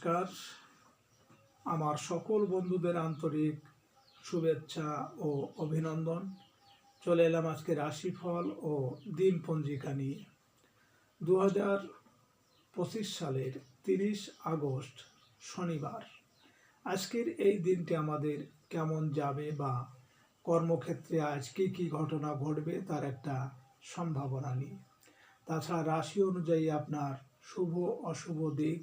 নমস্কার। আমার সকল বন্ধুদের আন্তরিক শুভেচ্ছা ও অভিনন্দন। চলে এলাম আজকে রাশিফল ও দিন পঞ্জিকা নিয়ে। দু পঁচিশ সালের তিরিশ আগস্ট, শনিবার। আজকের এই দিনটি আমাদের কেমন যাবে বা কর্মক্ষেত্রে আজ কী কী ঘটনা ঘটবে তার একটা সম্ভাবনা নিয়ে। তাছাড়া রাশি অনুযায়ী আপনার শুভ, অশুভ দিক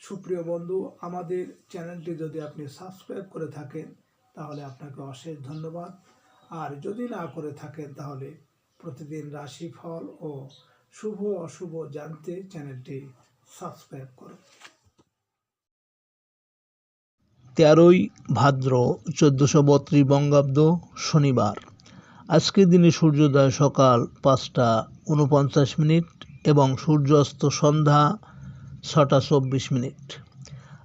সুপ্রিয় বন্ধু, আমাদের চ্যানেলটি যদি আপনি সাবস্ক্রাইব করে থাকেন, তাহলে আপনাকে অশেষ ধন্যবাদ। আর যদি না করে থাকেন, তাহলে প্রতিদিন রাশিফল ও শুভ অশুভ জানতে চ্যানেলটি সাবস্ক্রাইব করুন। তেরোই ভাদ্র চোদ্দোশো বত্রিশ বঙ্গাব্দ শনিবার। আজকের দিনে সূর্যোদয় সকাল পাঁচটা উনপঞ্চাশ মিনিট এবং সূর্যাস্ত সন্ধ্যা ছটা চব্বিশ মিনিট।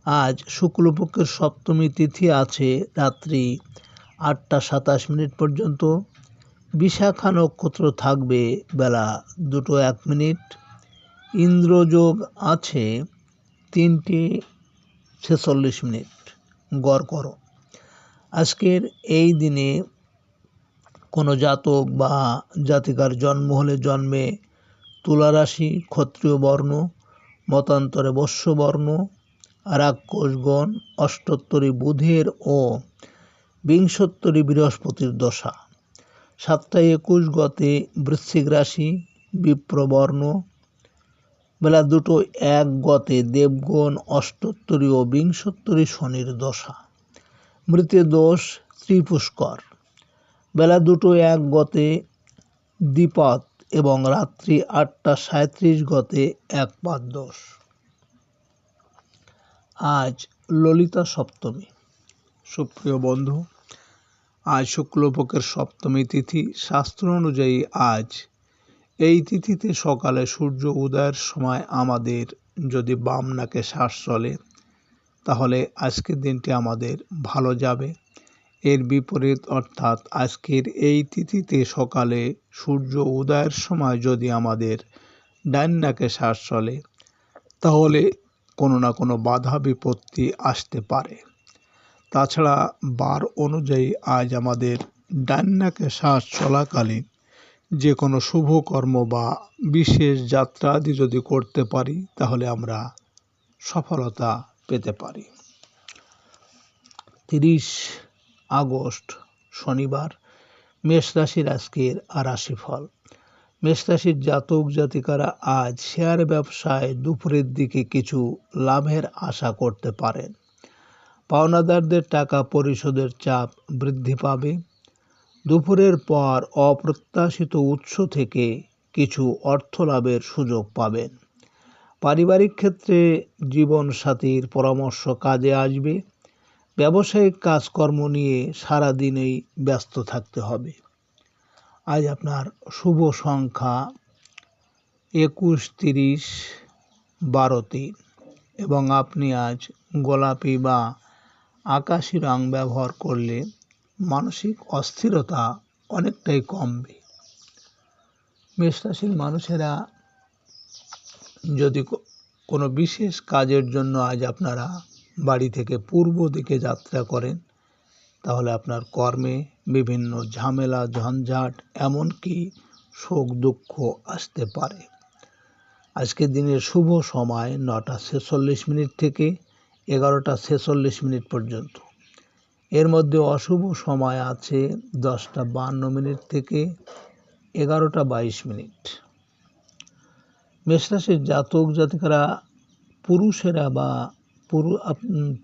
আজ শুক্লপক্ষের সপ্তমী তিথি আছে রাত্রি আটটা সাতাশ মিনিট পর্যন্ত। বিশাখা নক্ষত্র থাকবে বেলা দুটো এক মিনিট। ইন্দ্রযোগ আছে তিনটে ছেচল্লিশ মিনিট। গড় করো। আজকের এই দিনে কোনো জাতক বা জাতিকার জন্ম হলে জন্মে তুলারাশি, ক্ষত্রিয় বর্ণ মতান্তরে বর্ণ রাক্ষসগণ অষ্টোত্তরী বুধের ও বিংশোত্তরী বৃহস্পতির দশা। সাতটা একুশ গতে বৃশ্চিক রাশি, বিপ্রবর্ণ, বেলা দুটো এক গতে দেবগণ, অষ্টোত্তরী ও বিংশোত্তরী শনির দশা। মৃতে দোষ, ত্রিপুষ্কর। বেলা দুটো এক গতে দ্বিপাত এবং রাত্রি আটটা সাঁত্রিশ গতে এক পাত দোষ আজ ললিতা সপ্তমী। সুপ্রিয় বন্ধু, আজ শুক্লপক্ষের সপ্তমী তিথি। শাস্ত্র অনুযায়ী আজ এই তিথিতে সকালে সূর্য উদয়ের সময় আমাদের যদি বাম নাকে শ্বাস চলে, তাহলে আজকের দিনটি আমাদের ভালো যাবে। এর বিপরীত অর্থাৎ আজকের এই তিথিতে সকালে সূর্য উদয়ের সময় যদি আমাদের ডান নাকে শ্বাস চলে, তাহলে কোনো না কোনো বাধা বিপত্তি আসতে পারে। তাছাড়া বার অনুযায়ী আজ আমাদের ডান নাকে শ্বাস চলাকালীন যে কোনো শুভ কর্ম বা বিশেষ যাত্রা আদি যদি করতে পারি, তাহলে আমরা সফলতা পেতে পারি। তিরিশ আগস্ট, শনিবার, মেষ রাশির আজকের রাশিফল। মেষ রাশির জাতক জাতিকারা আজ শেয়ার ব্যবসায় দুপুরের দিকে কিছু লাভের আশা করতে পারেন। পাওনাদারদের টাকা পরিশোধের চাপ বৃদ্ধি পাবে। দুপুরের পর অপ্রত্যাশিত উৎস থেকে কিছু অর্থ লাভের সুযোগ পাবেন। পারিবারিক ক্ষেত্রে জীবনসাথীর পরামর্শ কাজে আসবে। ব্যবসায়িক কাজকর্ম নিয়ে সারাদিনেই ব্যস্ত থাকতে হবে। আজ আপনার শুভ সংখ্যা একুশ, তিরিশ, বারো, তিন এবং আপনি আজ গোলাপি বা আকাশি রং ব্যবহার করলে মানসিক অস্থিরতা অনেকটাই কমবে। মেষরাশির মানুষেরা যদি কোনো বিশেষ কাজের জন্য আজ আপনারা বাড়ি থেকে পূর্ব দিকে যাত্রা করেন, তাহলে আপনার কর্মে বিভিন্ন ঝামেলা, ঝঞ্ঝাট, এমনকি শোক দুঃখ আসতে পারে। আজকের দিনের শুভ সময় নটা ছেচল্লিশ মিনিট থেকে এগারোটা ছেচল্লিশ মিনিট পর্যন্ত। এর মধ্যে অশুভ সময় আছে দশটা বান্ন মিনিট থেকে এগারোটা বাইশ মিনিট। মেষরাশির জাতক জাতিকারা পুরুষেরা বা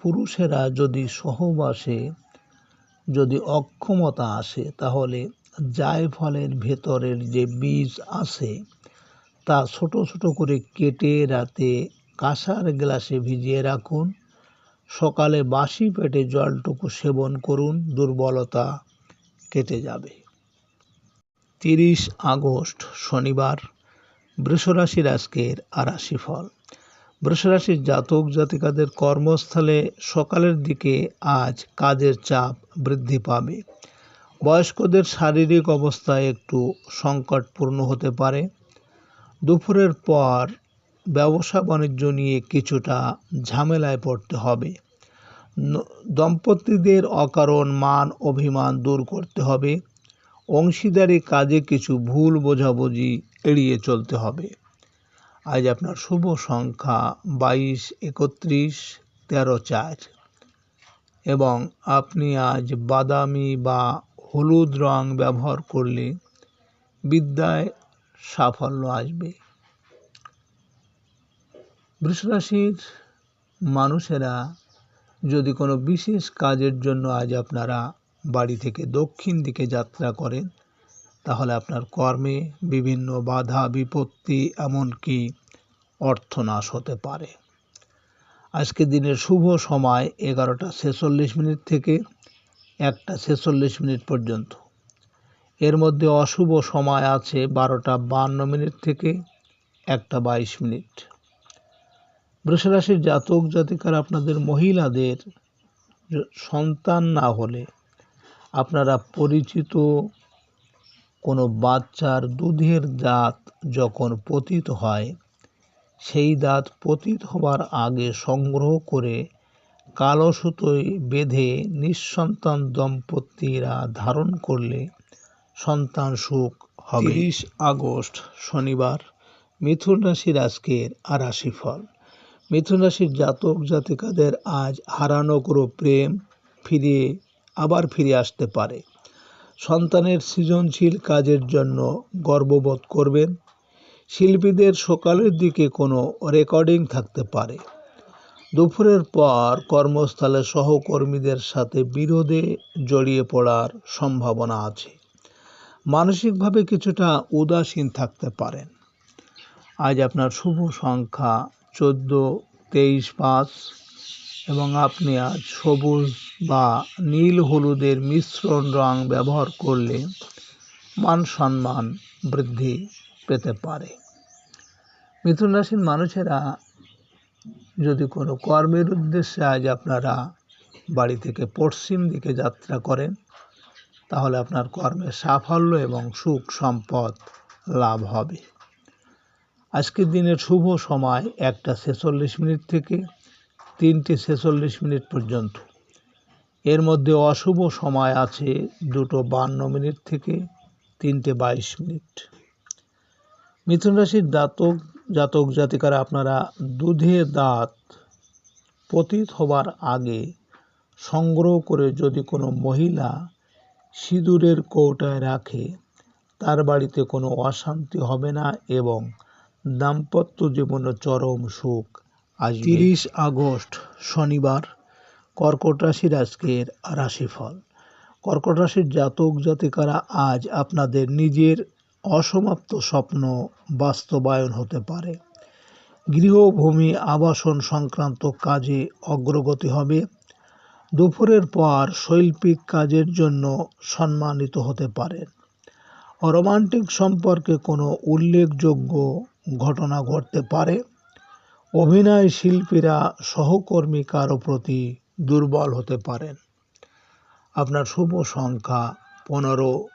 পুরুষেরা যদি সহবাসে যদি অক্ষমতা আসে, তাহলে জায়ফলের ভেতরের যে বীজ আছে, তা ছোট ছোট করে কেটে রাতে কাঁসার গ্লাসে ভিজিয়ে রাখুন। সকালে বাসি পেটে জলটুকু সেবন করুন, দুর্বলতা কেটে যাবে। তিরিশ আগস্ট শনিবার, বৃষরাশির আজকের আরাশি রাশিফল বৃষরাশির জাতক জাতিকাদের কর্মস্থলে সকালের দিকে আজ কাজের চাপ বৃদ্ধি পাবে। বয়স্কদের শারীরিক অবস্থা একটু সংকটপূর্ণ হতে পারে। দুপুরের পর ব্যবসা বাণিজ্য নিয়ে কিছুটা ঝামেলায় পড়তে হবে। দম্পতিদের অকারণ মান অভিমান দূর করতে হবে। অংশীদারি কাজে কিছু ভুল বোঝাবুঝি এড়িয়ে চলতে হবে। আজ আপনার শুভ সংখ্যা বাইশ, একত্রিশ, তেরো, চার। এবং আপনি আজ বাদামি বা হলুদ রং ব্যবহার করলে বিদ্যায় সাফল্য আসবে। বৃষরাশির মানুষেরা যদি কোনো বিশেষ কাজের জন্য আজ আপনারা বাড়ি থেকে দক্ষিণ দিকে যাত্রা করেন তাহলে আপনার কর্মে বিভিন্ন বাধা, বিপত্তি এমনকি অর্থনাশ হতে পারে। আজকে দিনের শুভ সময় এগারোটা ছেচল্লিশ মিনিট থেকে একটা ছেচল্লিশ মিনিট পর্যন্ত। এর মধ্যে অশুভ সময় আছে বারোটা বান্ন মিনিট থেকে একটা বাইশ মিনিট। বৃষরাশির জাতক জাতিকার আপনাদের মহিলাদের সন্তান না হলে আপনারা পরিচিত কোনো বাচ্চার দুধের দাঁত যখন পতিত হয়, সেই দাঁত পতিত হবার আগে সংগ্রহ করে কালো সুতোয় বেঁধে নিঃসন্তান দম্পতিরা ধারণ করলে সন্তান সুখ হবে। তিরিশ আগস্ট, শনিবার, মিথুন রাশির আজকের রাশিফল মিথুন রাশির জাতক জাতিকাদের আজ হারানো কোনো প্রেম ফিরে আবার ফিরে আসতে পারে। সন্তানের সৃজনশীল কাজের জন্য গর্ববোধ করবেন। শিল্পীদের সকালের দিকে কোনো রেকর্ডিং থাকতে পারে। দুপুরের পর কর্মস্থলে সহকর্মীদের সাথে বিরোধে জড়িয়ে পড়ার সম্ভাবনা আছে। মানসিকভাবে কিছুটা উদাসীন থাকতে পারেন। আজ আপনার শুভ সংখ্যা চোদ্দ, তেইশ, পাঁচ এবং আপনি আজ সবুজ বা নীল হলুদের মিশ্রণ রং ব্যবহার করলে মান সম্মান বৃদ্ধি পেতে পারে। মিথুন রাশির মানুষেরা যদি কোনো কর্মের উদ্দেশ্যে আজ আপনারা বাড়ি থেকে পশ্চিম দিকে যাত্রা করেন, তাহলে আপনার কর্মে সাফল্য এবং সুখ সম্পদ লাভ হবে। আজকের দিনের শুভ সময় একটা ছেচল্লিশ মিনিট থেকে তিনটে ছেচল্লিশ মিনিট পর্যন্ত। এর মধ্যে অশুভ সময় আছে দুটো বান্ন মিনিট থেকে তিনটে বাইশ মিনিট। মিথুন রাশির জাতক জাতক জাতিকারা আপনারা দুধে দাঁত পতিত হবার আগে সংগ্রহ করে যদি কোনো মহিলা সিঁদুরের কৌটায় রাখে, তার বাড়িতে কোনো অশান্তি হবে না এবং দাম্পত্য জীবনে চরম সুখ আজ তিরিশ আগস্ট শনিবার। কর্কট রাশির আজকের রাশিফল। কর্কট রাশির জাতক জাতিকারা আজ আপনাদের নিজের অসমাপ্ত স্বপ্ন বাস্তবায়ন হতে পারে। গৃহভূমি আবাসন সংক্রান্ত কাজে অগ্রগতি হবে। দুপুরের পর শৈল্পিক কাজের জন্য সম্মানিত হতে পারেন। রোমান্টিক সম্পর্কে কোনো উল্লেখযোগ্য ঘটনা ঘটতে পারে। অভিনয় শিল্পীরা সহকর্মী কারও প্রতি দুর্বল হতে পারেন। আপনার শুভ সংখ্যা পনেরো,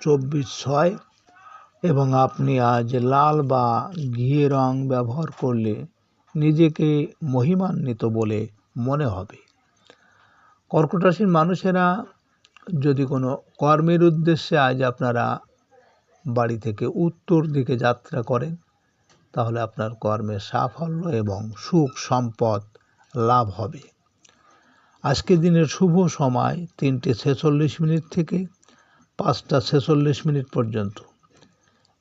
চব্বিশ, ছয় এবং আপনি আজ লাল বা ঘিয়ে রং ব্যবহার করলে নিজেকে মহিমান্বিত বলে মনে হবে। কর্কট রাশির মানুষেরা যদি কোনো কর্মের উদ্দেশ্যে আজ আপনারা বাড়ি থেকে উত্তর দিকে যাত্রা করেন, তাহলে আপনার কর্মে সাফল্য এবং সুখ সম্পদ লাভ হবে। আজকের দিনের শুভ সময় তিনটে ছেচল্লিশ মিনিট থেকে পাঁচটা ছেচল্লিশ মিনিট পর্যন্ত।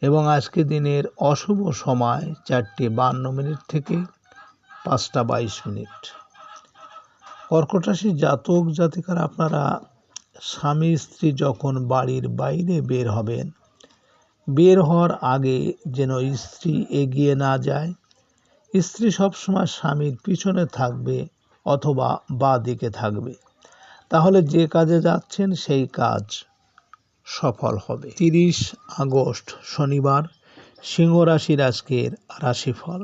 এবং আজকে দিনের অশুভ সময় চারটে বান্ন মিনিট থেকে পাঁচটা বাইশ মিনিট। কর্কট রাশির জাতক জাতিকার আপনারা স্বামী স্ত্রী যখন বাড়ির বাইরে বের হবেন, বের হওয়ার আগে যেন স্ত্রী এগিয়ে না যায়। স্ত্রী সবসময় স্বামীর পিছনে থাকবে অথবা বা দিকে থাকবে। তাহলে যে কাজে যাচ্ছেন সেই কাজ সফল হবে। তিরিশ আগস্ট শনিবার, সিংহ রাশির আজকের রাশিফল।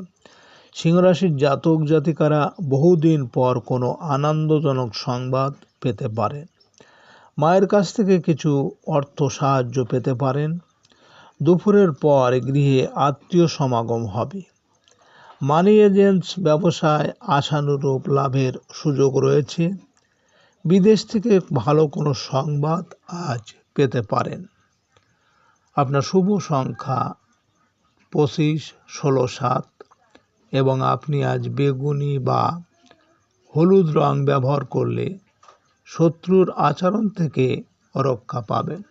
সিংহ রাশির জাতক জাতিকারা বহুদিন পর কোনো আনন্দজনক সংবাদ পেতে পারেন। মায়ের কাছ থেকে কিছু অর্থ সাহায্য পেতে পারেন। দুপুরের পর গৃহে আত্মীয় সমাগম হবে। মানি এজেন্টস ব্যবসায় আশানুরূপ লাভের সুযোগ রয়েছে। বিদেশ থেকে ভালো কোনো সংবাদ আজ পেতে পারেন। আপনার শুভ সংখ্যা পঁচিশ, ষোলো, সাত এবং আপনি আজ বেগুনি বা হলুদ রং ব্যবহার করলে শত্রুর আচরণ থেকে রক্ষা পাবেন।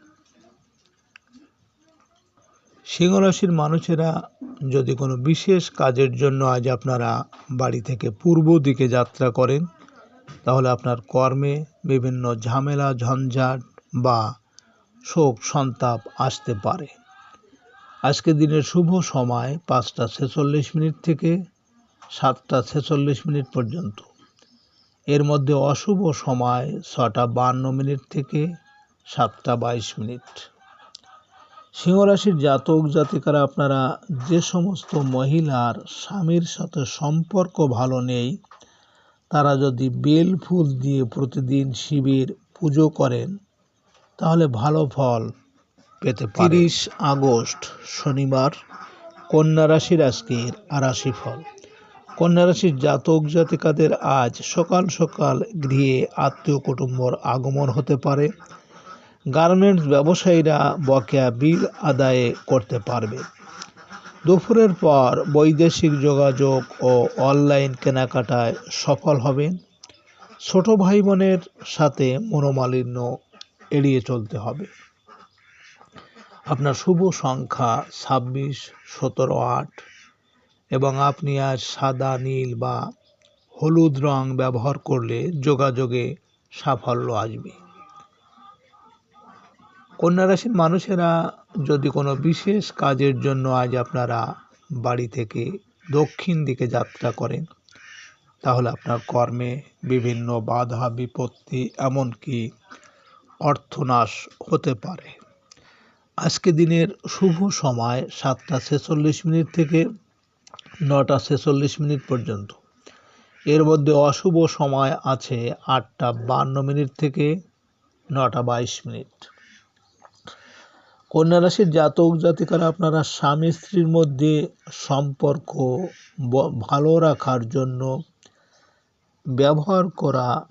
সিংহরাশির মানুষেরা যদি কোনো বিশেষ কাজের জন্য আজ আপনারা বাড়ি থেকে পূর্ব দিকে যাত্রা করেন, তাহলে আপনার কর্মে বিভিন্ন ঝামেলা, ঝঞ্ঝাট বা শোক সন্তাপ আসতে পারে। আজকে দিনের শুভ সময় পাঁচটা ছেচল্লিশ মিনিট থেকে সাতটা ছেচল্লিশ মিনিট পর্যন্ত। এর মধ্যে অশুভ সময় ছটা বান্ন মিনিট থেকে সাতটা বাইশ মিনিট। সিংহরাশির জাতক জাতিকারা, আপনারা যে সমস্ত মহিলার স্বামীর সাথে সম্পর্ক ভালো নেই, তারা যদি বেল ফুল দিয়ে প্রতিদিন শিবের পুজো করেন, তাহলে ভালো ফল পেতে তিরিশ আগস্ট, শনিবার, কন্যা রাশির আজকের রাশি ফল। কন্যা রাশির জাতক জাতিকাদের আজ সকাল সকাল গৃহে আত্মীয় কুটুম্বর আগমন হতে পারে। গার্মেন্টস ব্যবসায়ীরা বকেয়া বিল আদায়ে করতে পারবে। দুপুরের পর বৈদেশিক যোগাযোগ ও অনলাইন কেনাকাটায় সফল হবেন ছোট ভাই বোনের সাথে মনোমালিন্য এড়িয়ে চলতে হবে। আপনার শুভ সংখ্যা ছাব্বিশ, সতেরো, আট এবং আপনি আজ সাদা, নীল বা হলুদ রং ব্যবহার করলে যোগাযোগে সাফল্য আসবে। কন্যা রাশির মানুষেরা যদি কোনো বিশেষ কাজের জন্য আজ আপনারা বাড়ি থেকে দক্ষিণ দিকে যাত্রা করেন, তাহলে আপনার কর্মে বিভিন্ন বাধা, বিপত্তি, এমনকি অর্থনাশ হতে পারে। আজকে দিনের শুভ সময় সাতটা ছেচল্লিশ মিনিট থেকে নটা ছেচল্লিশ মিনিট পর্যন্ত। এর মধ্যে অশুভ সময় আছে আটটা বান্ন মিনিট থেকে নটা বাইশ মিনিট। কন্যা রাশির জাতক জাতিকারা আপনারা স্বামী স্ত্রীর মধ্যে সম্পর্ক ভালো রাখার জন্য ব্যবহার করা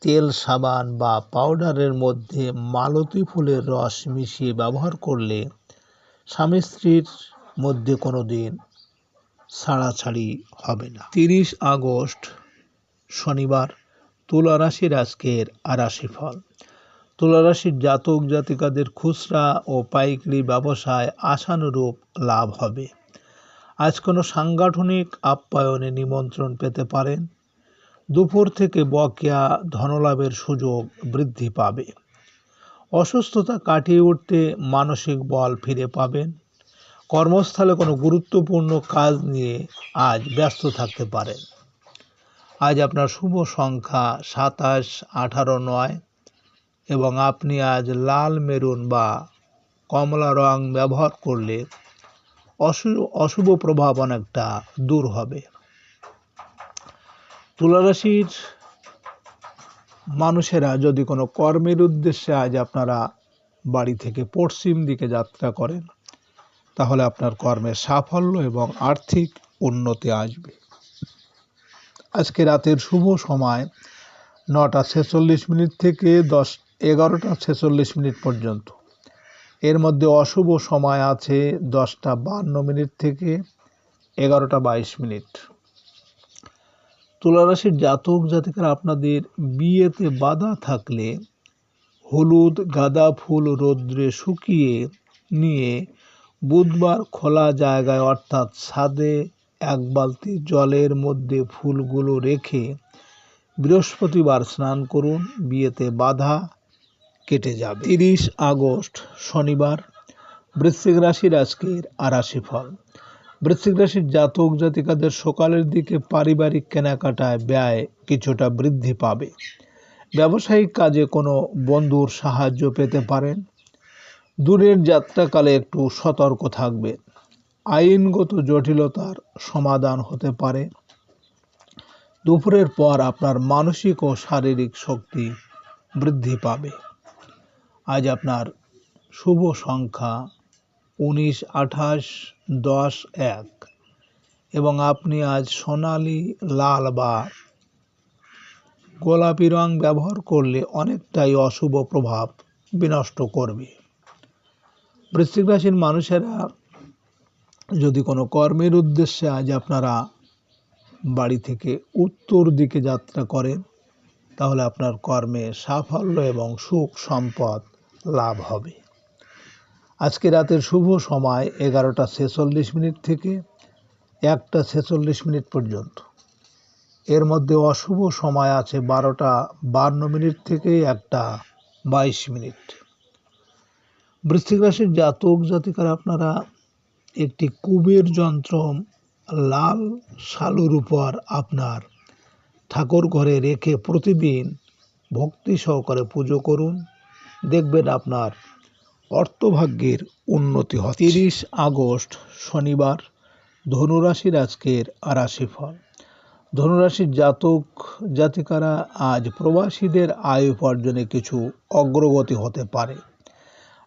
তেল, সাবান বা পাউডারের মধ্যে মালতী ফুলের রস মিশিয়ে ব্যবহার করলে স্বামী স্ত্রীর মধ্যে কোনো দিন ছাড়াছাড়ি হবে না। তিরিশ আগস্ট শনিবার তুলা রাশির আজকের রাশিফল তুলা রাশির জাতক জাতিকাদের খুচরা ও পাইকারি ব্যবসায় আশানুরূপ লাভ হবে। আজ কোনো সাংগঠনিক আপ্যায়নে নিমন্ত্রণ পেতে পারেন। দুপুর থেকে বকেয়া ধনলাভের সুযোগ বৃদ্ধি পাবে। অসুস্থতা কাটিয়ে উঠতে মানসিক বল ফিরে পাবেন। কর্মস্থলে কোনো গুরুত্বপূর্ণ কাজ নিয়ে আজ ব্যস্ত থাকতে পারেন। আজ আপনার শুভ সংখ্যা সাতাশ, আঠারো, নয়। এবং আপনি আজ লাল মেরুন বা কমলা রং ব্যবহার করলে অশুভ প্রভাব অনেকটা দূর হবে। তুলারাশির মানুষেরা যদি কোনো কর্মের উদ্দেশ্যে আজ আপনারা বাড়ি থেকে পশ্চিম দিকে যাত্রা করেন, তাহলে আপনার কর্মের সাফল্য এবং আর্থিক উন্নতি আসবে। আজকে রাতের শুভ সময় নটা ছেচল্লিশ মিনিট থেকে দশ এগারোটা ছেচল্লিশ মিনিট পর্যন্ত। এর মধ্যে অশুভ সময় আছে দশটা বান্ন মিনিট থেকে এগারোটা বাইশ মিনিট। তুলারাশির জাতক জাতিকারা আপনাদের বিয়েতে বাধা থাকলে হলুদ, গাঁদা ফুল রৌদ্রে শুকিয়ে নিয়ে বুধবার খোলা জায়গায় অর্থাৎ ছাদে এক বালতি জলের মধ্যে ফুলগুলো রেখে বৃহস্পতিবার স্নান করুন। বিয়েতে বাধা কেটে যাবে। তিরিশ আগস্ট, শনিবার, বৃশ্চিক রাশির আজকের আরাশি ফল। বৃশ্চিক রাশির জাতক জাতিকাদের সকালের দিকে পারিবারিক কেনাকাটায় ব্যয় কিছুটা বৃদ্ধি পাবে। ব্যবসায়িক কাজে কোনো বন্ধুর সাহায্য পেতে পারেন। দূরের যাত্রাকালে একটু সতর্ক থাকবে আইনগত জটিলতার সমাধান হতে পারে। দুপুরের পর আপনার মানসিক ও শারীরিক শক্তি বৃদ্ধি পাবে। আজ আপনার শুভ সংখ্যা উনিশ, আঠাশ, দশ, এক। এবং আপনি আজ সোনালি, লাল বা গোলাপি রং ব্যবহার করলে অনেকটাই অশুভ প্রভাব বিনষ্ট করবে। বৃশ্চিক রাশির মানুষেরা যদি কোনো কর্মের উদ্দেশ্যে আজ আপনারা বাড়ি থেকে উত্তর দিকে যাত্রা করেন, তাহলে আপনার কর্মে সাফল্য এবং সুখ সম্পদ লাভ হবে। আজকে রাতের শুভ সময় এগারোটা ছেচল্লিশ মিনিট থেকে একটা ছেচল্লিশ মিনিট পর্যন্ত। এর মধ্যে অশুভ সময় আছে বারোটা বান্ন মিনিট থেকে একটা বাইশ মিনিট। বৃশ্চিক রাশির জাতক জাতিকার আপনারা একটি কুবের যন্ত্র লাল শালুর উপর আপনার ঠাকুর ঘরে রেখে প্রতিদিন ভক্তি সহকারে পুজো করুন। দেখবেন আপনার অর্থভাগ্যের উন্নতি হয় তিরিশ আগস্ট শনিবার, ধনুরাশির আজকের রাশিফল ধনুরাশির জাতক জাতিকারা আজ প্রবাসীদের আয় উপার্জনে কিছু অগ্রগতি হতে পারে।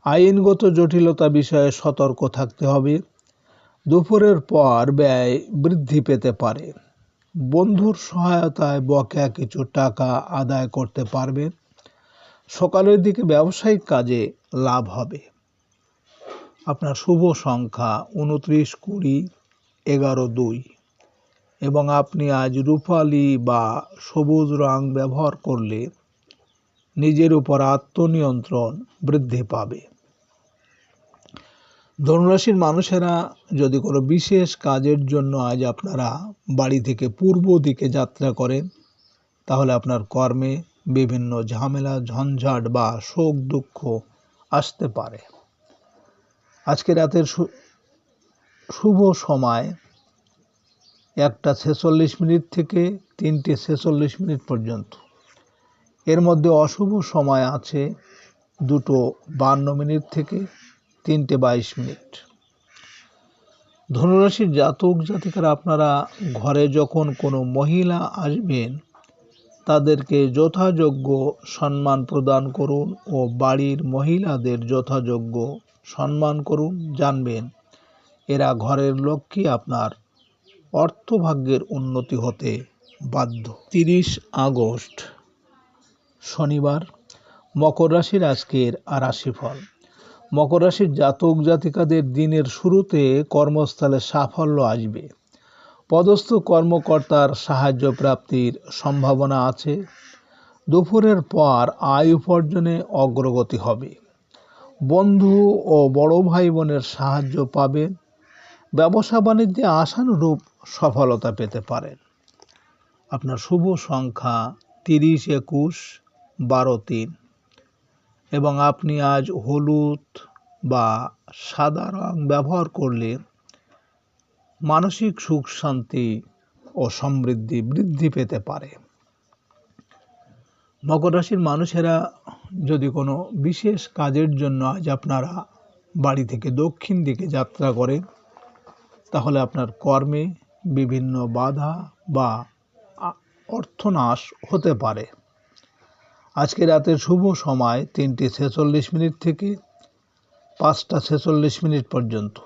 আইনগত জটিলতা বিষয়ে সতর্ক থাকতে হবে। দুপুরের পর ব্যয় বৃদ্ধি পেতে পারে। বন্ধুর সহায়তায় বকেয়া কিছু টাকা আদায় করতে পারবেন। সকালের দিকে ব্যবসায়িক কাজে লাভ হবে। আপনার শুভ সংখ্যা উনত্রিশ, কুড়ি, এগারো, দুই। এবং আপনি আজ রূপালি বা সবুজ রং ব্যবহার করলে নিজের উপর আত্মনিয়ন্ত্রণ বৃদ্ধি পাবে। ধনুরাশির মানুষেরা যদি কোনো বিশেষ কাজের জন্য আজ আপনারা বাড়ি থেকে পূর্ব দিকে যাত্রা করেন, তাহলে আপনার কর্মে বিভিন্ন ঝামেলা, ঝঞ্ঝাট বা শোক দুঃখ আসতে পারে। আজকে রাতের শুভ সময়। একটা ছেচল্লিশ মিনিট থেকে তিনটে ছেচল্লিশ মিনিট পর্যন্ত। এর মধ্যে অশুভ সময় আছে দুটো বান্ন মিনিট থেকে তিনটে বাইশ মিনিট। ধনুরাশির জাতক জাতিকারা আপনারা ঘরে যখন কোনো মহিলা আসবেন তাদেরকে যথাযোগ্য সম্মান প্রদান করুন ও বাড়ির মহিলাদের যথাযোগ্য সম্মান করুন, জানবেন। এরা ঘরের লক্ষ্মী আপনার অর্থভাগ্যের উন্নতি হতে বাধ্য। তিরিশ আগস্ট, শনিবার, মকর রাশির আজকের রাশিফল। মকর রাশির জাতক জাতিকাদের দিনের শুরুতে কর্মস্থলে সাফল্য আসবে। পদস্থ কর্মকর্তার সাহায্য প্রাপ্তির সম্ভাবনা আছে। দুপুরের পর আয় উপার্জনে অগ্রগতি হবে। বন্ধু ও বড় ভাই বোনের সাহায্য পাবেন ব্যবসা বাণিজ্যে আশানুরূপ সফলতা পেতে পারেন আপনার শুভ সংখ্যা তিরিশ একুশ বারো তিন। এবং আপনি আজ হলুদ বা সাদা রং ব্যবহার করলে মানসিক সুখ, শান্তি ও সমৃদ্ধি বৃদ্ধি পেতে পারে। মকর রাশির মানুষেরা যদি কোনো বিশেষ কাজের জন্য আজ আপনারা বাড়ি থেকে দক্ষিণ দিকে যাত্রা করেন, তাহলে আপনার কর্মে বিভিন্ন বাধা বা অর্থনাশ হতে পারে। আজকে রাতের শুভ সময় তিনটে ছেচল্লিশ মিনিট থেকে পাঁচটা ছেচল্লিশ মিনিট পর্যন্ত।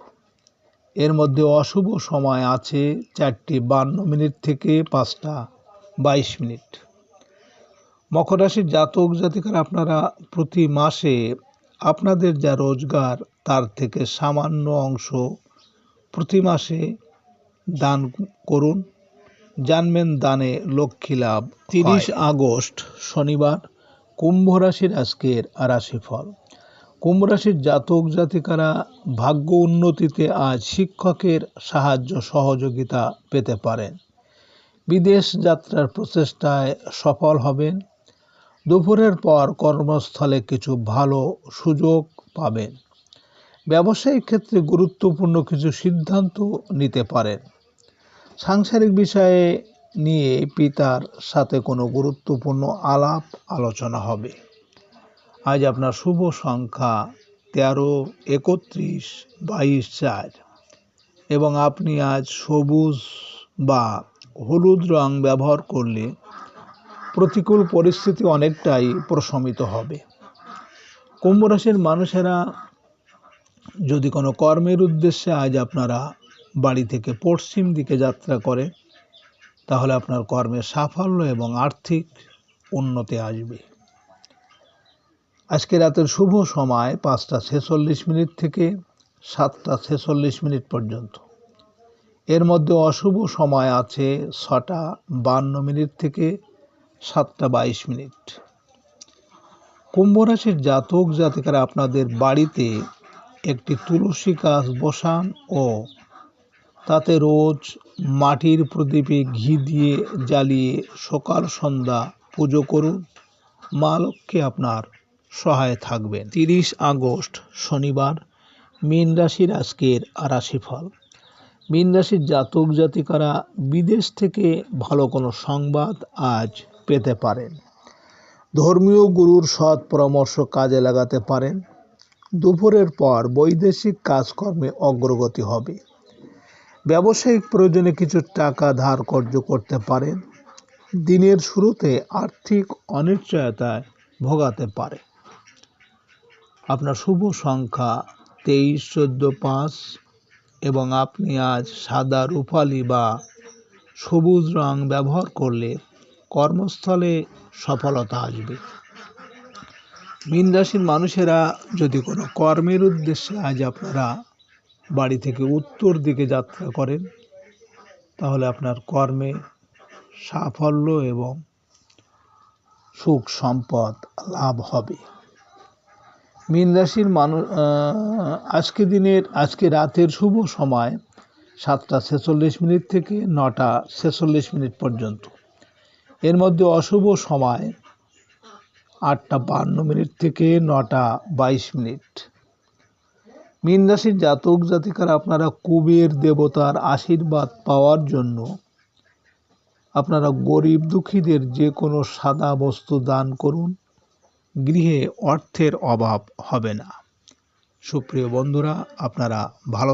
এর মধ্যে অশুভ সময় আছে চারটি বান্ন মিনিট থেকে পাঁচটা বাইশ মিনিট। মকর রাশির জাতক জাতিকার আপনারা প্রতি মাসে আপনাদের যা রোজগার তার থেকে সামান্য অংশ প্রতি মাসে দান করুন। জানবেন দানে লক্ষ্মী লাভ। তিরিশ আগস্ট শনিবার কুম্ভ রাশির আজকের রাশিফল। কুম্ভ রাশির জাতক জাতিকারা ভাগ্য উন্নতিতে আজ শিক্ষকের সাহায্য সহযোগিতা পেতে পারেন। বিদেশ যাত্রার প্রচেষ্টায় সফল হবেন। দুপুরের পর কর্মস্থলে কিছু ভালো সুযোগ পাবেন। ব্যবসায়িক ক্ষেত্রে গুরুত্বপূর্ণ কিছু সিদ্ধান্ত নিতে পারেন। সাংসারিক বিষয়ে নিয়ে পিতার সাথে কোনো গুরুত্বপূর্ণ আলাপ আলোচনা হবে। আজ আপনার শুভ সংখ্যা তেরো, একত্রিশ, বাইশ, চার। এবং আপনি আজ সবুজ বা হলুদ রং ব্যবহার করলে প্রতিকূল পরিস্থিতি অনেকটাই প্রশমিত হবে। কুম্ভ রাশির মানুষেরা যদি কোনো কর্মের উদ্দেশ্যে আজ আপনারা বাড়ি থেকে পশ্চিম দিকে যাত্রা করে, তাহলে আপনার কর্মের সাফল্য এবং আর্থিক উন্নতি আসবে। আজকে রাতের শুভ সময় পাঁচটা ছেচল্লিশ মিনিট থেকে সাতটা ছেচল্লিশ মিনিট পর্যন্ত। এর মধ্যে অশুভ সময় আছে ছটা বান্ন মিনিট থেকে সাতটা বাইশ মিনিট। কুম্ভ রাশির জাতক জাতিকারা আপনাদের বাড়িতে একটি তুলসী গাছ বসান ও তাতে রোজ মাটির প্রদীপে ঘি দিয়ে জ্বালিয়ে সকাল সন্ধ্যা পুজো করুন। মা লক্ষ্মী আপনার সহায় থাকবেন। তিরিশ আগস্ট, শনিবার, মীন রাশির আজকের রাশিফল। মীন রাশির জাতক জাতিকারা বিদেশ থেকে ভালো কোনো সংবাদ আজ পেতে পারেন। ধর্মীয় গুরুর সৎ পরামর্শ কাজে লাগাতে পারেন। দুপুরের পর বৈদেশিক কাজকর্মে অগ্রগতি হবে। ব্যবসায়িক প্রয়োজনে কিছু টাকা ধার কর্য করতে পারেন। দিনের শুরুতে আর্থিক অনিশ্চয়তায় ভোগাতে পারে আপনার শুভ সংখ্যা তেইশ, চোদ্দ, পাঁচ এবং আপনি আজ সাদা রূপালি বা সবুজ রং ব্যবহার করলে কর্মস্থলে সফলতা আসবে। মীন রাশির মানুষেরা যদি কোনো কর্মের উদ্দেশ্যে আজ আপনারা বাড়ি থেকে উত্তর দিকে যাত্রা করেন, তাহলে আপনার কর্মে সাফল্য এবং সুখ সম্পদ লাভ হবে। মীন রাশির মানুষ আজকে দিনের, আজকে রাতের শুভ সময় সাতটা ছেচল্লিশ মিনিট থেকে নটা ছেচল্লিশ মিনিট পর্যন্ত। এর মধ্যে অশুভ সময় আটটা বান্ন মিনিট থেকে নটা বাইশ মিনিট। মীন রাশির জাতক জাতিকারা, আপনারা কুবের দেবতার আশীর্বাদ পাওয়ার জন্য আপনারা গরিব দুঃখীদের যে কোনো সাদা বস্তু দান করুন। গৃহে অর্থের অভাব হবে না। সুপ্রিয় বন্ধুরা আপনারা ভালো